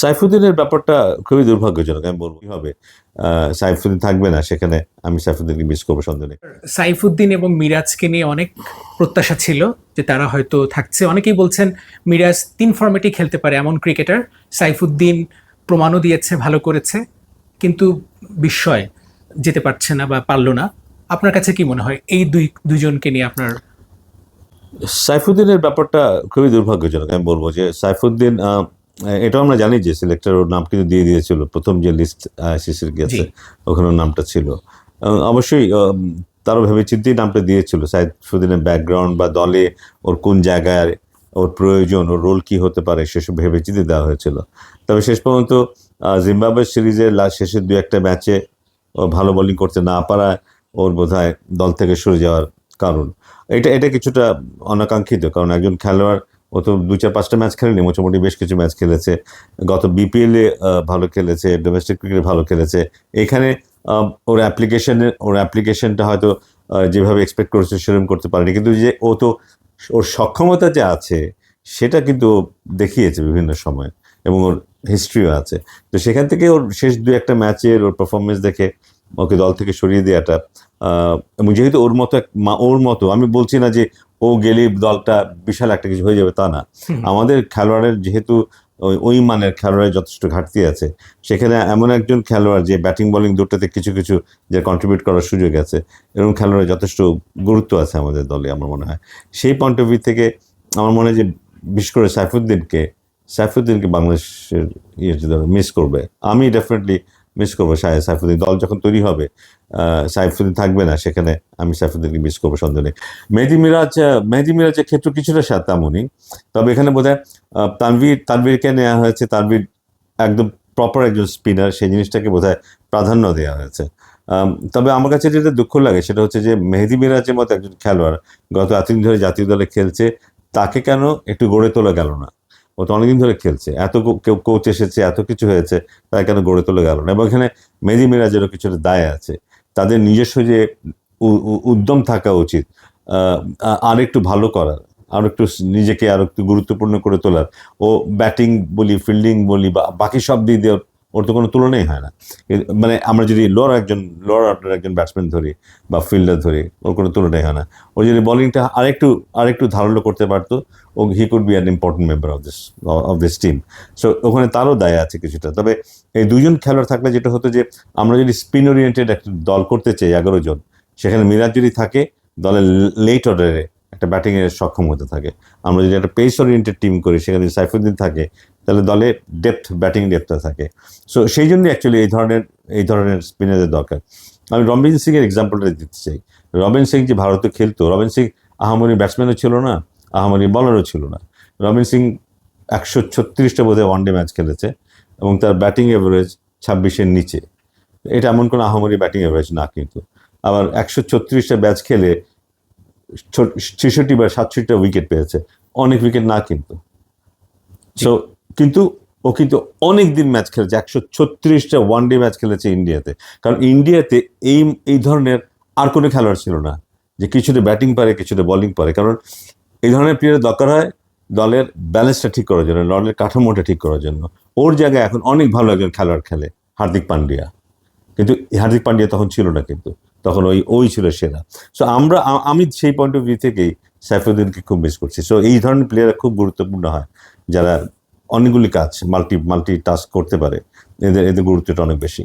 সাইফুদ্দিনের ব্যাপারটা খুবই দুর্ভাগ্যজনক আমি বলব। কি হবে? সাইফুদ্দিন থাকবে না সেখানে আমি সাইফুদ্দিনকে মিস করব সন্দেহ নেই। সাইফুদ্দিন এবং মিরাজকে নিয়ে অনেক প্রত্যাশা ছিল যে তারা হয়তো থাকছে। অনেকেই বলছেন মিরাজ তিন ফর্মেটই খেলতে পারে এমন ক্রিকেটার সাইফুদ্দিন প্রমাণও দিয়েছে ভালো করেছে কিন্তু বিস্ময় যেতে পারছে না বা পারল না। আপনার কাছে কি মনে হয় এই দুই দুজনকে নিয়ে আপনার? সাইফুদ্দিনের ব্যাপারটা খুবই দুর্ভাগ্যজনক আমি বলব যে সাইফুদ্দিন এটাও আমরা জানি যে সিলেক্টর ওর নাম কিন্তু দিয়ে দিয়েছিল। প্রথম যে লিস্ট সিসির গেছে ওখানে নামটা ছিল। অবশ্যই তারও ভেবে চিন্তেই নামটা দিয়েছিল। সাইফুদ্দিনের ব্যাকগ্রাউন্ড বা দলে ওর কোন জায়গায় ওর প্রয়োজন ওর রোল কি হতে পারে সেসব ভেবে চিন্তে দেওয়া হয়েছিল। তবে শেষ পর্যন্ত জিম্বাবুয়ে সিরিজের লাস্ট শেষের দু একটা ম্যাচে ও ভালো বোলিং করতে না পারা ওর বোধহয় দল থেকে সরে যাওয়ার কারণ। এটা এটা কিছুটা অনাকাঙ্ক্ষিত কারণ একজন খেলোয়াড় ও তো দু চার পাঁচটা ম্যাচ খেলেনি, মোটামুটি বেশ কিছু ম্যাচ খেলেছে। গত বিপিএলে ভালো খেলেছে ডোমেস্টিক ক্রিকেটে ভালো খেলেছে। এখানে ওর অ্যাপ্লিকেশনের ওর অ্যাপ্লিকেশনটা হয়তো যেভাবে এক্সপেক্ট করেছে সেরকম করতে পারেনি। কিন্তু যে ও তো, ওর সক্ষমতা যে আছে, সেটা কিন্তু দেখিয়েছে বিভিন্ন সময় এবং ওর হিস্ট্রিও আছে। তো সেখান থেকে ওর শেষ দু একটা ম্যাচের ওর পারফরমেন্স দেখে ওকে দল থেকে সরিয়ে দেওয়াটা এবং যেহেতু ওর মতো এক ওর মতো, আমি বলছি না যে ও গেলেই দলটা বিশাল একটা কিছু হয়ে যাবে তা না। আমাদের খেলোয়াড়ের যেহেতু ওই- ওই মানের খেলোয়াড়ের যথেষ্ট ঘাটতি আছে। সেখানে এমন একজন খেলোয়াড় যে ব্যাটিং বোলিং দুটোতে কিছু কিছু যে কন্ট্রিবিউট করার সুযোগ আছে এরকম খেলোয়াড়ের যথেষ্ট গুরুত্ব আছে আমাদের দলে আমার মনে হয়। সেই পয়েন্ট অফ ভিউ থেকে আমার মনে হয় যে বিশেষ করে সাইফুদ্দিনকে সাইফুদ্দিনকে বাংলাদেশের ইয়ে মিস করবে। আমি ডেফিনেটলি মিস করব। সাই- সাইফুদ্দিন দল যখন তৈরি হবে সাইফুদ্দিন থাকবে না, সেখানে আমি সাইফুদ্দিনকে মিস করব, সন্দেহ নেই। মেহেদি মিরাজ মেহেদি মিরাজের ক্ষেত্রে কিছুটা তেমনই তবে এখানে বোধ হয় তানভীর, তানভীরকে নেওয়া হয়েছে, তানভীর একদম প্রপার একজন স্পিনার সেই জিনিসটাকে বোধ প্রাধান্য দেওয়া হয়েছে। তবে আমার কাছে যেটা দুঃখ লাগে, সেটা হচ্ছে যে মেহেদি মিরাজের মতো একজন খেলোয়াড় গত এতদিন ধরে জাতীয় দলে খেলছে, তাকে কেন একটু গড়ে তোলা গেল না? ও তো অনেকদিন ধরে খেলছে। এত কেউ কোচ এসেছে, এত কিছু হয়েছে, তারা কেন গড়ে তোলে গেল না? এবং এখানে মেহেদি মিরাজেরও কিছুটা দায় আছে। তাদের নিজস্ব যে উদ্যম থাকা উচিত আর একটু ভালো করার, আর একটু নিজেকে আর একটু গুরুত্বপূর্ণ করে তোলার। ও ব্যাটিং বলি, ফিল্ডিং বলি, বা, বাকি সব দিক দিয়ে ওর- তো কোনো তুলনাই হয় না। মানে আমরা যদি লোয়ার একজন লোয়ার অর্ডার একজন ব্যাটসম্যান ধরি বা ফিল্ডার ধরি, ওর কোনো তুলনাই হয় না। ও যদি বোলিংটা আরেকটু আরেকটু ধারালো করতে পারতো, ও he could be an important member of this of this team so ওখানে তারও দায় আছে কিছুটা। তবে এই দুজন খেলোয়াড় থাকলে যেটা হতো যে, আমরা যদি স্পিন ওরিয়েন্টেড একটা দল করতে চাই এগারো জন, সেখানে মিরাজ যদি থাকে, দলের লেট অর্ডারে একটা ব্যাটিংয়ের সক্ষম হতে থাকে। আমরা যদি একটা পেস ওরিয়েন্টেড টিম করি, সেখানে সাইফুদ্দিন থাকে, তাহলে দলে ডেপথ ব্যাটিং ডেপথটা থাকে। সো সেই জন্য অ্যাকচুয়ালি এই ধরনের এই ধরনের স্পিনারদের দরকার। আমি রবিন সিংয়ের এক্সাম্পলটা দিতে চাই। রবিন সিং যে ভারতে খেলতো রবিন সিং আহামরি ব্যাটসম্যানও ছিল না, আহামরি বলারও ছিল না। রবিন সিং একশো ছত্রিশটা বোধহয় ওয়ানডে ম্যাচ খেলেছে এবং তার ব্যাটিং এভারেজ ছাব্বিশের নিচে। এটা এমন কোনো আহামরি ব্যাটিং এভারেজ না কিন্তু। আবার একশো ছত্রিশটা ব্যাচ খেলে ছেষট্টি বা সাতষট্টিটা উইকেট পেয়েছে। অনেক উইকেট না কিন্তু। সো কিন্তু ও কিন্তু অনেক দিন ম্যাচ খেলেছে। একশো ছত্রিশটা ওয়ান ডে ম্যাচ খেলেছে ইন্ডিয়াতে। কারণ ইন্ডিয়াতে এই এই ধরনের আর কোনো খেলোয়াড় ছিল না যে কিছুটা ব্যাটিং পারে কিছুটা বোলিং পারে। কারণ এই ধরনের প্লেয়ারের দরকার হয় দলের ব্যালেন্সটা ঠিক করার জন্য দলের কাঠামোটা ঠিক করার জন্য। ওর জায়গায় এখন অনেক ভালো একজন খেলোয়াড় খেলে হার্দিক পান্ডিয়া। কিন্তু হার্দিক পান্ডিয়া তখন ছিল না কিন্তু। তখন ওই ওই ছিল সেরা সো আমরা আমি সেই পয়েন্ট অফ ভিউ থেকেই সাইফুদ্দিনকে খুব মিস করছি। সো এই ধরনের প্লেয়ার খুব গুরুত্বপূর্ণ হয়, যারা অনেকগুলি কাজ মাল্টি মাল্টি টাস্ক করতে পারে। এদের এদের গুরুত্বটা অনেক বেশি।